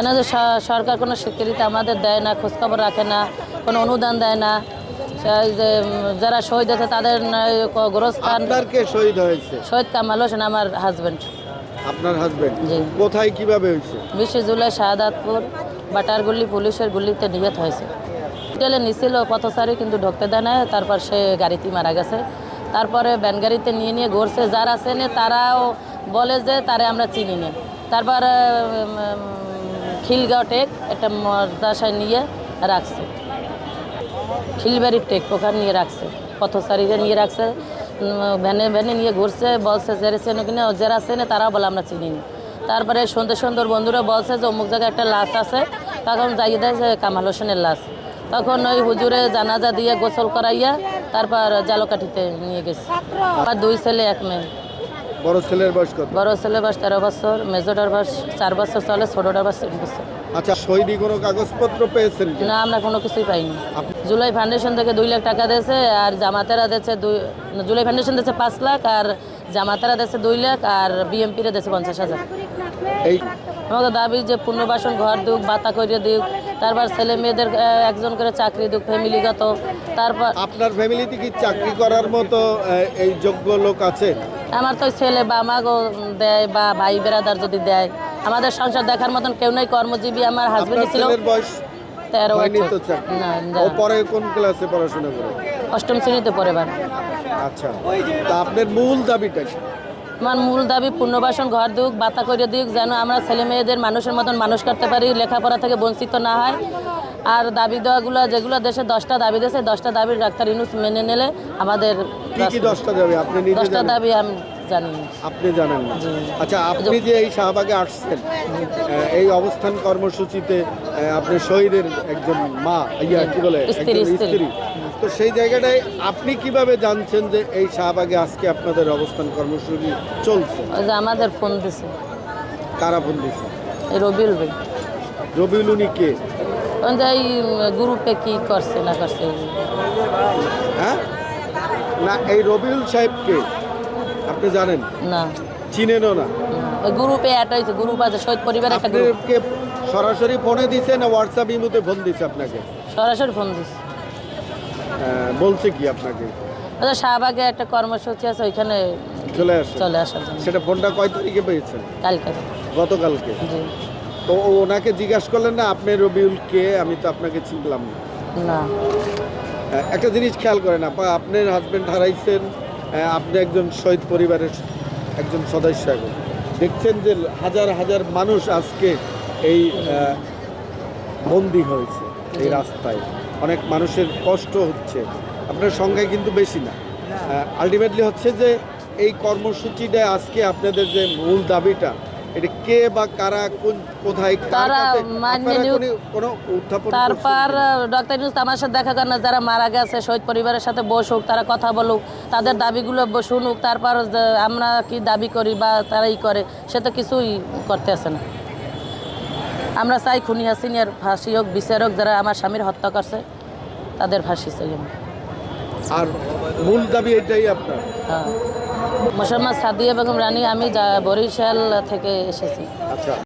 কেন যে সরকার কোনো স্বীকৃতি আমাদের দেয় না খোঁজখবর রাখে না কোনো অনুদান দেয় না যে যারা শহীদ আছে তাদের গোরস্থান শহীদ হয়েছে? শহীদ কামাল হোসেন আমার হাজব্যান্ড আপনার হাজবেন্ড। কোথায় কীভাবে হয়েছে? বিশে জুলাই শাহাদাতপুর বাটারগুলি পুলিশের গুলিতে নিহত হয়েছে। হোটেলে নিছিল পথচারী কিন্তু ঢুকতে দেয় না তারপর সে গাড়িতে মারা গেছে। তারপরে ব্যান গাড়িতে নিয়ে নিয়ে ঘুরছে যারা চেনে তারাও বলে যে তারে আমরা চিনি না। তারপর খিলগাঁও টেক একটা মদাসায় নিয়ে রাখছে। খিলবাড়ির টেক ওখানে নিয়ে রাখছে পথচারীরা নিয়ে রাখছে ভ্যানে ভ্যানে নিয়ে ঘুরছে, বলছে যারা চেনে কিনা যারা চেনে তারাও বলে আমরা চিনি না। তারপরে সুন্দর সুন্দর বন্ধুরা বলছে যে অমুক জায়গায় একটা লাশ আছে, তখন যাইয়ে দেয় যে কামাল হোসেনের লাশ। তখন ওই হুজুরে জানাজা দিয়ে গোসল করাইয়া তারপর জালকাঠিতে নিয়ে গেছে। আমার দুই ছেলে, এক মেয়ে। বড় ছেলের বয়স কত? বড় ছেলে বাস তেরো বছর মেজোটার বাস চার বছর চলে ছোটোটার বাস তিন বছর। আচ্ছা শহীদি কোনো কাগজপত্র পেয়েছেন না আমরা কোনো কিছুই পাইনি। জুলাই ফাউন্ডেশন থেকে দুই লাখ টাকা দিয়েছে আর জামাতেরা দিয়েছে দুই জুলাই ফাউন্ডেশন দিয়েছে পাঁচ লাখ আর জামাতেরা দিয়েছে দুই লাখ আর বিএমপিরা দিয়েছে পঞ্চাশ হাজার। এই আমাকে দাবি যে পুনর্বাসন ঘর দিক বাতা করে দিক তারপর ছেলে মেয়েদের একজন করে চাকরি দিক ফ্যামিলিগত। তারপর আপনার ফ্যামিলিতে কি চাকরি করার মতো এই যোগ্য লোক আছে? আমার তো ছেলে বা আমাকেও দেয় বা ভাই বেড়াদার যদি দেয়। আমাদের সংসার দেখার মতন কেউ নেই কর্মজীবী আমার হাজবেন্ড ছিল। বয়স তেরো বছর। পরে কোন ক্লাসে পড়াশোনা করে? অষ্টম শ্রেণীতে পড়ে আচ্ছা। তা আপনার মূল দাবিটা কি? আমার মূল দাবি পুনর্বাসন ঘর দিক বাতা করে দিক যেন আমরা ছেলে মেয়েদের মানুষের মতন মানুষ করতে পারি লেখাপড়া থেকে বঞ্চিত না হয়। আর দাবি দেওয়াগুলো যেগুলো দেশে দশটা দাবি দেশে দশটা দাবির ডাক্তার ইনুস মেনে নিলে আমাদের দশটা দাবি? আপনি দশটা দাবি আমি জানি আপনি জানেন না? আচ্ছা আপনি যে এই শাহবাগে আসছেন এই অবস্থান কর্মসূচিতে আপনি শহীদের একজন মা ইয়া কি বলে। স্ত্রী তো সেই জায়গাটায় আপনি কীভাবে জানছেন যে এই শাহবাগে আজকে আপনাদের অবস্থান কর্মসূচি চলছে? যে আমাদের ফোন দিছে। কারা ফোন দিছে? রবিউল ভাই। রবিউল উনি কে? এই গ্রুপে কি করছে না করছে। হ্যাঁ? না এই রবিউল সাহেব কে? আপনি জানেন? না। চিনেনও না। গ্রুপে অ্যাড হয়েছে গ্রুপ আছে শহীদ পরিবার একটা গ্রুপ সরাসরি ফোনে দিছে না হোয়াটসঅ্যাপ ইমুতে ফোন দিছে আপনাকে? সরাসরি ফোন দিছে। বলছে কি আপনাকে? যে শাহবাগে একটা কর্মসূচি আছে ওইখানে চলে আসে। চলে আসার জন্য। সেটা ফোনটা কয় তারিখে পেয়েছেন? কালকে। গতকালকে? জি। তো ওনাকে জিজ্ঞাসা করলেন না আপনি রবিউল কে? আমি তো আপনাকে চিনলাম না। না। একটা জিনিস খেয়াল করেন আপা আপনার হাজবেন্ড হারাইছেন আপনি একজন শহীদ পরিবারের একজন সদস্য এখন। দেখছেন যে হাজার হাজার মানুষ আজকে এই বন্দী হয়েছে এই রাস্তায়। অনেক মানুষের কষ্ট হচ্ছে। আপনার সংখ্যায় কিন্তু বেশি না। আলটিমেটলি হচ্ছে যে এই কর্মসূচিটা আজকে আপনাদের যে মূল দাবিটা এটা কে বা কারা কোন কোথায় তারা কোনো- উত্থাপন তারপর ডক্টর ইউনুস আমার সাথে দেখা করেন যারা মারা গেছে শহীদ পরিবারের সাথে বসুক তারা কথা বলুক তাদের দাবিগুলো শুনুক তারপর আমরা কি দাবি করি বা তারা ই করে সে তো কিছুই করতে আসে না। আমরা চাই খুনি হাসিনের ফাঁসি হোক বিচারক যারা আমার স্বামীর হত্যা করছে তাদের ফাঁসি চাই আমি আর মূল দাবি এটাই আপনার? হ্যাঁ। মুসলমান সাদিয়া বেগম রানী আমি যা বরিশাল থেকে এসেছি। আচ্ছা।